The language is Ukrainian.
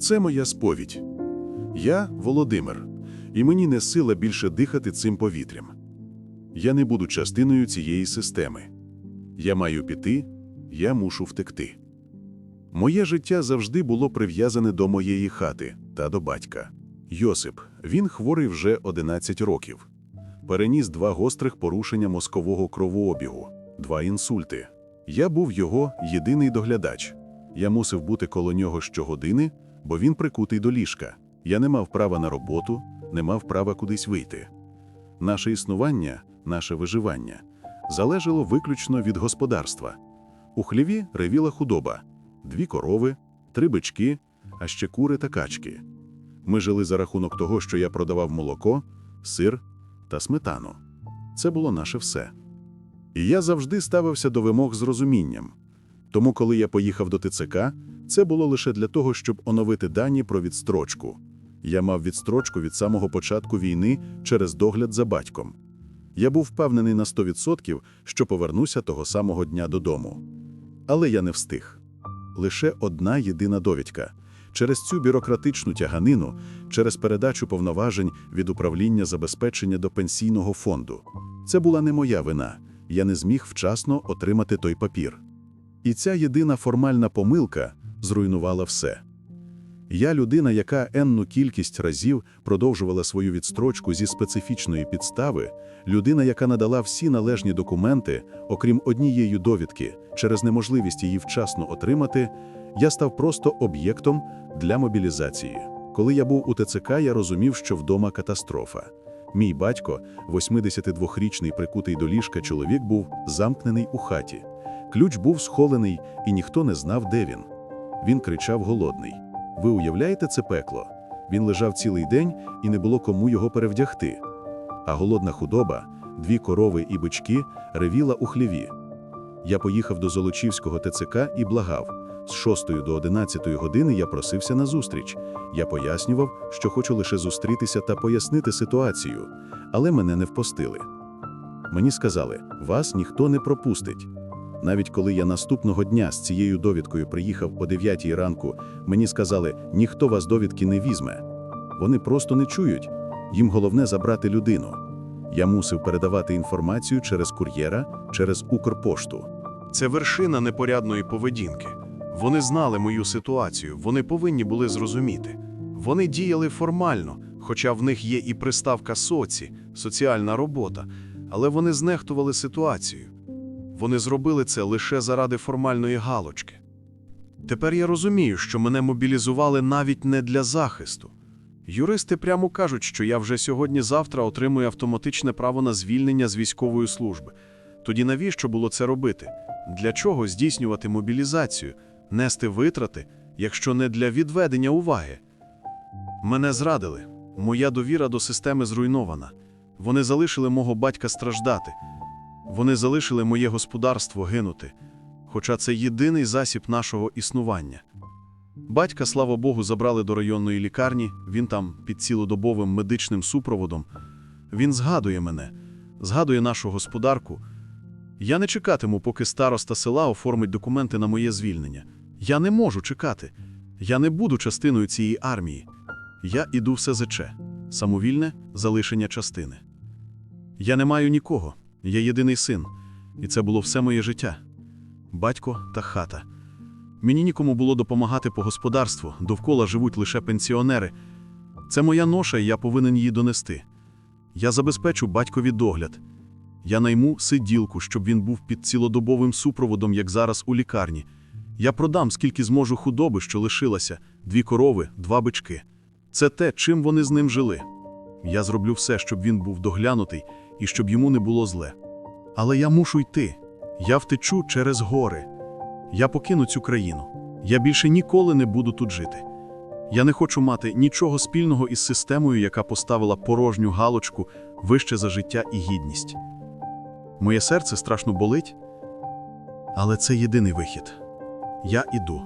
Це моя сповідь. Я Володимир, і мені не сила більше дихати цим повітрям. Я не буду частиною цієї системи. Я маю піти, я мушу втекти. Моє життя завжди було прив'язане до моєї хати та до батька. Йосип, він хворий вже 11 років. Переніс два гострих порушення мозкового кровообігу, два інсульти. Я був його єдиний доглядач. Я мусив бути коло нього щогодини, бо він прикутий до ліжка. Я не мав права на роботу, не мав права кудись вийти. Наше існування, наше виживання залежало виключно від господарства. У хліві ревіла худоба, дві корови, три бички, а ще кури та качки. Ми жили за рахунок того, що я продавав молоко, сир та сметану. Це було наше все. І я завжди ставився до вимог з розумінням. Тому, коли я поїхав до ТЦК, це було лише для того, щоб оновити дані про відстрочку. Я мав відстрочку від самого початку війни через догляд за батьком. Я був впевнений на 100%, що повернуся того самого дня додому. Але я не встиг. Лише одна єдина довідка. Через цю бюрократичну тяганину, через передачу повноважень від управління забезпечення до пенсійного фонду. Це була не моя вина. Я не зміг вчасно отримати той папір. І ця єдина формальна помилка зруйнувала все. Я людина, яка енну кількість разів продовжувала свою відстрочку зі специфічної підстави, людина, яка надала всі належні документи, окрім однієї довідки, через неможливість її вчасно отримати, я став просто об'єктом для мобілізації. Коли я був у ТЦК, я розумів, що вдома катастрофа. Мій батько, 82-річний прикутий до ліжка чоловік, був замкнений у хаті. Ключ був схолений, і ніхто не знав, де він. Він кричав голодний. Ви уявляєте це пекло? Він лежав цілий день і не було кому його перевдягти. А голодна худоба, дві корови і бички, ревіла у хліві. Я поїхав до Золочівського ТЦК і благав. З 6 до 11 години я просився на зустріч. Я пояснював, що хочу лише зустрітися та пояснити ситуацію, але мене не впустили. Мені сказали, вас ніхто не пропустить. Навіть коли я наступного дня з цією довідкою приїхав о 9 ранку, мені сказали, ніхто вас довідки не візьме. Вони просто не чують. Їм головне забрати людину. Я мусив передавати інформацію через кур'єра, через Укрпошту. Це вершина непорядної поведінки. Вони знали мою ситуацію, вони повинні були зрозуміти. Вони діяли формально, хоча в них є і приставка соці, соціальна робота, але вони знехтували ситуацією. Вони зробили це лише заради формальної галочки. Тепер я розумію, що мене мобілізували навіть не для захисту. Юристи прямо кажуть, що я вже сьогодні-завтра отримую автоматичне право на звільнення з військової служби. Тоді навіщо було це робити? Для чого здійснювати мобілізацію, нести витрати, якщо не для відведення уваги? Мене зрадили. Моя довіра до системи зруйнована. Вони залишили мого батька страждати. Вони залишили моє господарство гинути, хоча це єдиний засіб нашого існування. Батька, слава Богу, забрали до районної лікарні, він там під цілодобовим медичним супроводом. Він згадує мене, згадує нашу господарку. Я не чекатиму, поки староста села оформить документи на моє звільнення. Я не можу чекати. Я не буду частиною цієї армії. Я іду в СЗЧ. Самовільне залишення частини. Я не маю нікого. Я єдиний син, і це було все моє життя. Батько та хата. Мені нікому було допомагати по господарству, довкола живуть лише пенсіонери. Це моя ноша, і я повинен її донести. Я забезпечу батькові догляд. Я найму сиділку, щоб він був під цілодобовим супроводом, як зараз у лікарні. Я продам, скільки зможу худоби, що лишилася, дві корови, два бички. Це те, чим вони з ним жили. Я зроблю все, щоб він був доглянутий і щоб йому не було зле. Але я мушу йти. Я втечу через гори. Я покину цю країну. Я більше ніколи не буду тут жити. Я не хочу мати нічого спільного із системою, яка поставила порожню галочку вище за життя і гідність. Моє серце страшно болить, але це єдиний вихід. Я іду.